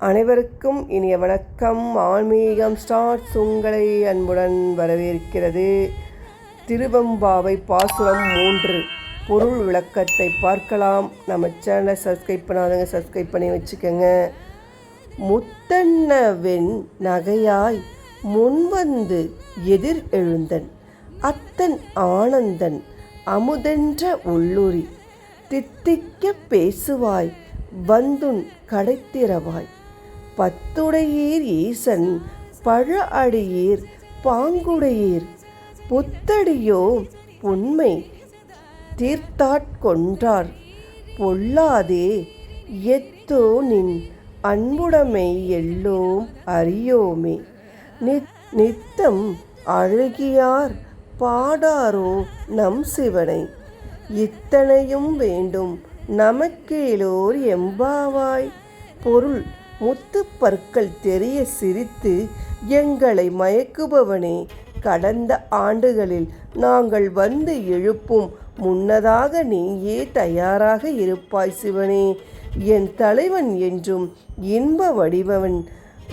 அனைவருக்கும் இனிய வணக்கம். ஆன்மீகம் ஸ்டார்ட்ஸ் உங்களை அன்புடன் வரவேற்கிறது. திருவம்பாவை பாசுரம் மூன்று. பொருள் விளக்கத்தை பார்க்கலாம். நம்ம சேனலை சப்ஸ்கிரைப் பண்ணாதங்க சப்ஸ்கிரைப் பண்ணி வச்சுக்கோங்க. முத்தன்னவென் நகையாய் முன்வந்து எதிர் எழுந்தன். அத்தன் ஆனந்தன் அமுதென்ற உள்ளுரி. தித்திக்க பேசுவாய். வந்துன் கடைத்திரவாய். பத்துடையீர் ஈசன் பழ அடியீர் பாங்குடையீர். புத்தடியோ புன்மை தீர்த்தாட்கொன்றார் பொல்லாதே எத்தோ நின் அன்புடைமை எல்லோம் அறியோமே. நித் நித்தம் அழகியார் பாடாரோ நம் சிவனை. இத்தனையும் வேண்டும் நமக்கேலோர் எம்பாவாய். பொருள் முத்து பற்கள் தெரிய சிரித்து எங்களை மயக்குபவனே கடந்த ஆண்டுகளில் நாங்கள் வந்து எழுப்பும் முன்னதாக நீயே தயாராக இருப்பாய் சிவனே. என் தலைவன் என்றும் இன்ப வடிவவன்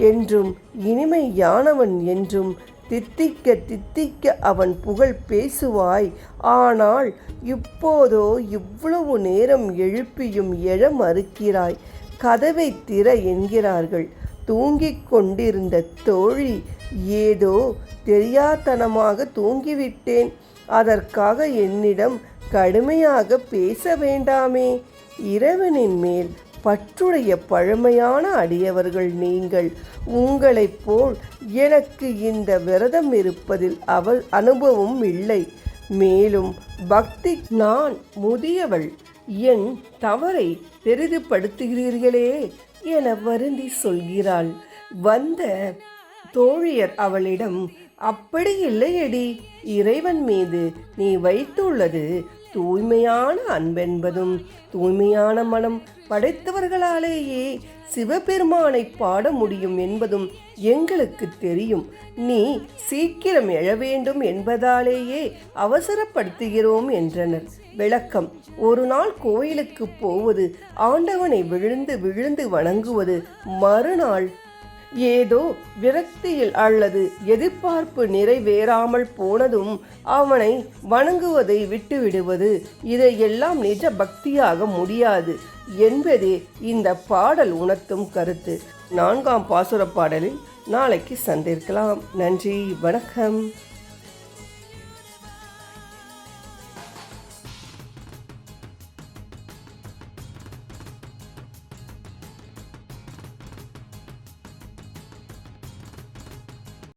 என்றும் இனிமையானவன் என்றும் தித்திக்க தித்திக்க அவன் புகழ் பேசுவாய். ஆனால் இப்போதோ இவ்வளவு நேரம் எழுப்பியும் எழ மறுக்கிறாய். கதவை திற என்கிறார்கள். தூங்கிக் கொண்டிருந்த தோழி ஏதோ தெரியாத்தனமாக தூங்கிவிட்டேன். அதற்காக என்னிடம் கடுமையாக பேச வேண்டாமே. இறைவனின் மேல் பற்றுடைய பழமையான அடியவர்கள் நீங்கள். உங்களைப் போல் எனக்கு இந்த விரதம் இருப்பதில் அவ அனுபவம் இல்லை. மேலும் பக்தி நான் முதியவள். என் தவறை பெரிதுபடுத்துகிறீர்களே என வருந்தி சொல்கிறாள். வந்த தோழியர் அவளிடம் அப்படி இல்லையடி இறைவன் மீது நீ வைத்துள்ளது தூய்மையான அன்பென்பதும் தூய்மையான மனம் படைத்தவர்களாலேயே சிவபெருமானை பாட முடியும் என்பதும் எங்களுக்கு தெரியும். நீ சீக்கிரம் எழ வேண்டும் என்பதாலேயே அவசரப்படுத்துகிறோம் என்றனர். விளக்கம் ஒரு நாள் கோயிலுக்கு போவது ஆண்டவனை விழுந்து விழுந்து வணங்குவது மறுநாள் ஏதோ விரக்தியில் அல்லது எதிர்பார்ப்பு நிறைவேறாமல் போனதும் அவனை வணங்குவதை விட்டுவிடுவது. இதையெல்லாம் நிஜ பக்தியாக முடியாது என்பதே இந்த பாடல் உணர்த்தும் கருத்து. நான்காம் பாசுர பாடலில் நாளைக்கு சந்திருக்கலாம் நன்றி. வணக்கம்.